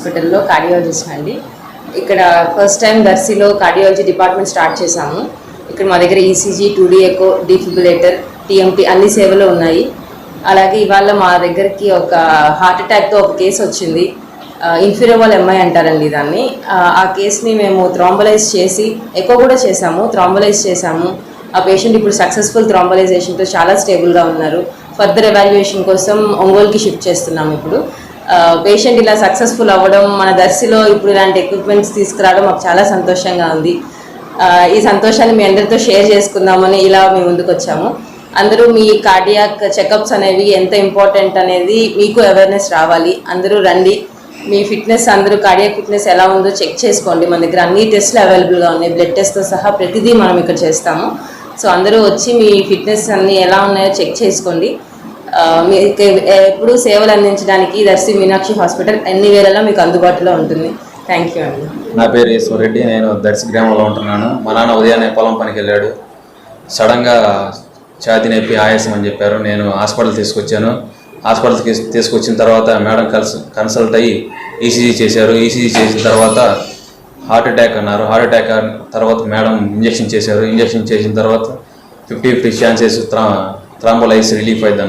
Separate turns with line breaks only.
హాస్పిటల్లో కార్డియాలజిస్ట్ అండి. ఇక్కడ ఫస్ట్ టైం దర్శిలో కార్డియాలజీ డిపార్ట్మెంట్ స్టార్ట్ చేశాము. ఇక్కడ మా దగ్గర ECG two D echo defibrillator TMT అన్ని సేవలు ఉన్నాయి. అలాగే ఇవాళ మా దగ్గరికి ఒక హార్ట్ అటాక్తో ఒక కేసు వచ్చింది. ఇన్ఫీరియబుల్ ఎంఐ అంటారండి దాన్ని. ఆ, కేసుని మేము థ్రాంబలైజ్ చేసి ఎక్కువ కూడా చేసాము థ్రాంబలైజ్ చేశాము. ఆ పేషెంట్ ఇప్పుడు సక్సెస్ఫుల్ థ్రాంబలైజేషన్తో చాలా స్టేబుల్గా ఉన్నారు. ఫర్దర్ ఎవాల్యుయేషన్ కోసం ఒంగోలుకి షిఫ్ట్ చేస్తున్నాము ఇప్పుడు. పేషెంట్ ఇలా సక్సెస్ఫుల్ అవ్వడం మన దర్శిలో ఇప్పుడు ఇలాంటి ఎక్విప్మెంట్స్ తీసుకురావడం మాకు చాలా సంతోషంగా ఉంది. ఈ సంతోషాన్ని మీ అందరితో షేర్ చేసుకుందామని ఇలా మీ ముందుకు వచ్చాము అందరూ మీ కార్డియాక్ చెకప్స్ అనేవి ఎంత ఇంపార్టెంట్ అనేది మీకు అవేర్నెస్ రావాలి. అందరూ రండి. మీ ఫిట్నెస్ అందరూ కార్డియాక్ ఫిట్నెస్ ఎలా ఉందో చెక్ చేసుకోండి. మన దగ్గర అన్ని టెస్ట్లు అవైలబుల్గా ఉన్నాయి. బ్లడ్ టెస్ట్తో సహా ప్రతిదీ మనం ఇక్కడ చేస్తాము. సో అందరూ వచ్చి మీ ఫిట్నెస్ అన్నీ ఎలా ఉన్నాయో చెక్ చేసుకోండి. మీకు ఎప్పుడు సేవలు అందించడానికి దర్శి మీనాక్షి హాస్పిటల్ అన్ని వేళలా మీకు అందుబాటులో ఉంటుంది? థ్యాంక్ యూ అండి.
నా పేరు ఈశ్వరెడ్డి నేను దర్శి గ్రామంలో ఉంటున్నాను. మా నాన్న ఉదయాన్నే పొలం పనికి వెళ్ళాడు. సడన్గా ఛాతి నొప్పి ఆయాసం అని చెప్పారు. నేను హాస్పిటల్ తీసుకొచ్చాను. హాస్పిటల్కి తీసుకొచ్చిన తర్వాత మేడం కన్స్ కన్సల్ట్ అయ్యి ఈసీజీ చేశారు. ఈసీజీ చేసిన తర్వాత హార్ట్ అటాక్ అన్నారు. హార్ట్ అటాక్ అన్న తర్వాత మేడం ఇంజెక్షన్ చేశారు. ఇంజెక్షన్ చేసిన తర్వాత fifty fifty chances thro thrombolyse relief అయిందన్నారు.